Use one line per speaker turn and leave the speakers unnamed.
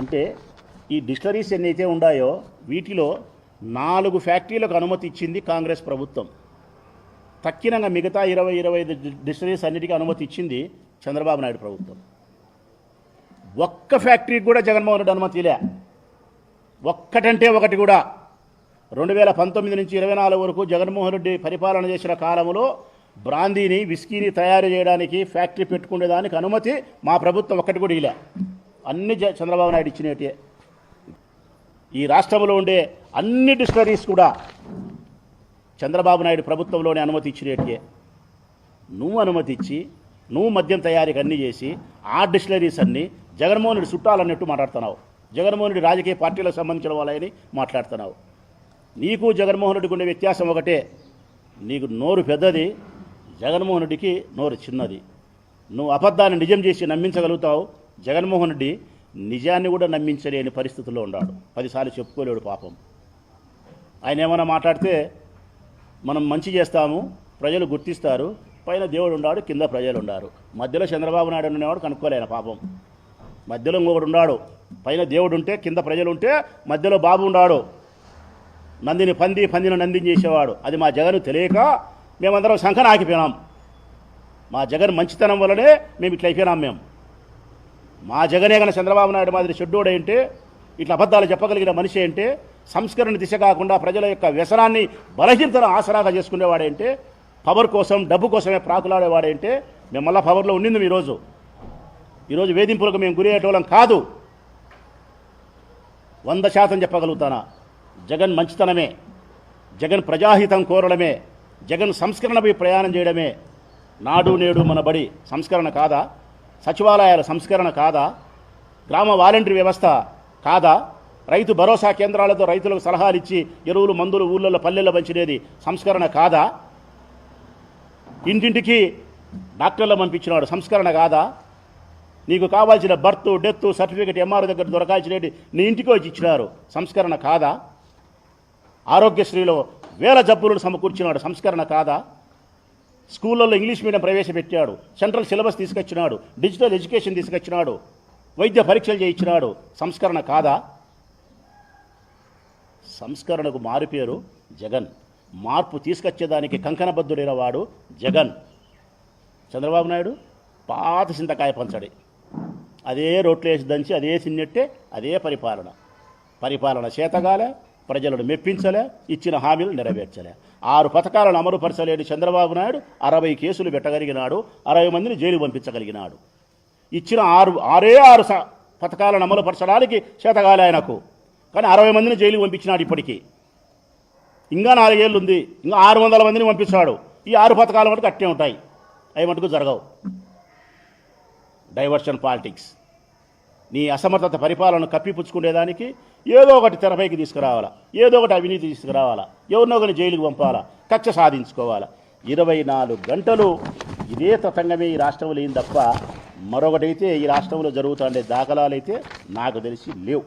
అంటే ఈ డిస్టరీస్ ఎన్నైతే ఉన్నాయో వీటిలో నాలుగు ఫ్యాక్టరీలకు అనుమతి ఇచ్చింది కాంగ్రెస్ ప్రభుత్వం. తక్కినంగా మిగతా ఇరవై ఇరవై ఐదు డిస్టరీస్ అన్నిటికీ అనుమతి ఇచ్చింది చంద్రబాబు నాయుడు ప్రభుత్వం. ఒక్క ఫ్యాక్టరీకి కూడా జగన్మోహన్ రెడ్డి అనుమతి లే ఒక్కటంటే ఒకటి కూడా. రెండు వేల పంతొమ్మిది నుంచి ఇరవై నాలుగు వరకు జగన్మోహన్ రెడ్డి పరిపాలన చేసిన కాలంలో బ్రాందీని విస్కీని తయారు చేయడానికి ఫ్యాక్టరీ పెట్టుకునేదానికి అనుమతి మా ప్రభుత్వం ఒక్కటి కూడా ఇలా. అన్ని జ- చంద్రబాబు నాయుడు ఇచ్చినట్టే. ఈ రాష్ట్రంలో ఉండే అన్ని డిస్టరీస్ కూడా చంద్రబాబు నాయుడు ప్రభుత్వంలోనే అనుమతి ఇచ్చినట్టే. నువ్వు అనుమతి ఇచ్చి నువ్వు మద్యం తయారీకి అన్నీ చేసి ఆ డిస్టరీస్ అన్నీ జగన్మోహనుడు చుట్టాలన్నట్టు మాట్లాడుతున్నావు. జగన్మోహనుడి రాజకీయ పార్టీలకు సంబంధించిన వాళ్ళని మాట్లాడుతున్నావు. నీకు జగన్మోహన్ ఉండే వ్యత్యాసం ఒకటే. నీకు నోరు పెద్దది జగన్మోహనుడికి నోరు చిన్నది. నువ్వు అబద్ధాన్ని నిజం చేసి నమ్మించగలుగుతావు. జగన్మోహన్ రెడ్డి నిజాన్ని కూడా నమ్మించలేని పరిస్థితుల్లో ఉన్నాడు. పదిసార్లు చెప్పుకోలేడు పాపం. ఆయన ఏమైనా మాట్లాడితే మనం మంచి చేస్తాము ప్రజలు గుర్తిస్తారు పైన దేవుడు ఉన్నాడు కింద ప్రజలు ఉన్నారు. మధ్యలో చంద్రబాబు నాయుడు ఉండేవాడు కనుక్కోలేను పాపం. మధ్యలో ఇంకొకడు ఉన్నాడు పైన దేవుడు ఉంటే కింద ప్రజలు ఉంటే మధ్యలో బాబు ఉన్నాడు. నందిని పంది పందిని నందిని చేసేవాడు. అది మా జగన్ తెలియక మేమందరం శంఖన ఆగిపోయినాం మా జగన్ మంచితనం వల్లనే మేము ఇట్లా అయిపోయినాం మేము. మా జగనే కన్నా చంద్రబాబు నాయుడు మాదిరి షెడ్యూడ్ ఇట్లా అబద్ధాలు చెప్పగలిగిన మనిషి ఏంటి సంస్కరణ దిశ కాకుండా ప్రజల యొక్క వ్యసనాన్ని బలహీనతను ఆసరాగా చేసుకునేవాడేంటే పవర్ కోసం డబ్బు కోసమే ప్రాకులాడేవాడేంటే మేము మళ్ళా పవర్లో ఉండింది ఈరోజు ఈరోజు వేధింపులకు మేము గురి అయ్యేటోళ్ళం కాదు. వంద శాతం చెప్పగలుగుతానా? జగన్ మంచితనమే. జగన్ ప్రజాహితం కోరడమే. జగన్ సంస్కరణపై ప్రయాణం చేయడమే. నాడు నేడు మన బడి సంస్కరణ కాదా? సచివాలయాల సంస్కరణ కాదా? గ్రామ వాలంటీర్ వ్యవస్థ కాదా? రైతు భరోసా కేంద్రాలతో రైతులకు సలహాలు ఇచ్చి ఎరువులు మందులు ఊళ్ళల్లో పల్లెల్లో పంచినేది సంస్కరణ కాదా? ఇంటింటికి డాక్టర్లు పంపించినాడు. సంస్కరణ కాదా? నీకు కావాల్సిన బర్త్ డెత్ సర్టిఫికేట్ ఎంఆర్ దగ్గర దొరకాల్సినవి నీ ఇంటికి వచ్చి ఇచ్చినారు. సంస్కరణ కాదా? ఆరోగ్యశ్రీలో వేల జబ్బులను సమకూర్చినాడు. సంస్కరణ కాదా? స్కూళ్ళల్లో ఇంగ్లీష్ మీడియం ప్రవేశపెట్టాడు సెంట్రల్ సిలబస్ తీసుకొచ్చినాడు. డిజిటల్ ఎడ్యుకేషన్ తీసుకొచ్చినాడు. వైద్య పరీక్షలు చేయించినాడు. సంస్కరణ కాదా? సంస్కరణకు మారుపేరు జగన్. మార్పు తీసుకొచ్చేదానికి కంకణబద్ధుడైన వాడు జగన్. చంద్రబాబు నాయుడు పాత చింతకాయ పంచడి. అదే రోట్లు వేసి దంచి అదే సిన్నెట్టే అదే పరిపాలన. పరిపాలన చేతగాలే ప్రజలను మెప్పించలే ఇచ్చిన హామీలు నెరవేర్చలే. ఆరు పథకాలను అమలుపరచలేని చంద్రబాబు నాయుడు అరవై కేసులు పెట్టగలిగినాడు అరవై మందిని జైలు పంపించగలిగినాడు. ఇచ్చిన ఆరు ఆరే ఆరు పథకాలను అమలుపరచడానికి చేతగాలి ఆయనకు. కానీ అరవై మందిని జైలు పంపించినాడు ఇప్పటికీ. ఇంకా నాలుగేళ్ళు ఉంది ఇంకా ఆరు వందల మందిని పంపించాడు. ఈ ఆరు పథకాలు మటుకు అట్టే ఉంటాయి. అవి మటుకు జరగవు. డైవర్షన్ పాలిటిక్స్ నీ అసమర్థత పరిపాలన కప్పిపుచ్చుకునేదానికి ఏదో ఒకటి తెరపైకి తీసుకురావాలా. ఏదో ఒకటి అవినీతి తీసుకురావాలా. ఎవరినో ఒకరిని జైలుకు పంపాలా. కక్ష సాధించుకోవాలా. ఇరవై నాలుగు గంటలు ఇదే తతంగమే ఈ రాష్ట్రంలో ఏం తప్ప మరొకటైతే ఈ రాష్ట్రంలో జరుగుతుండే దాఖలాలైతే నాకు తెలిసి లేవు.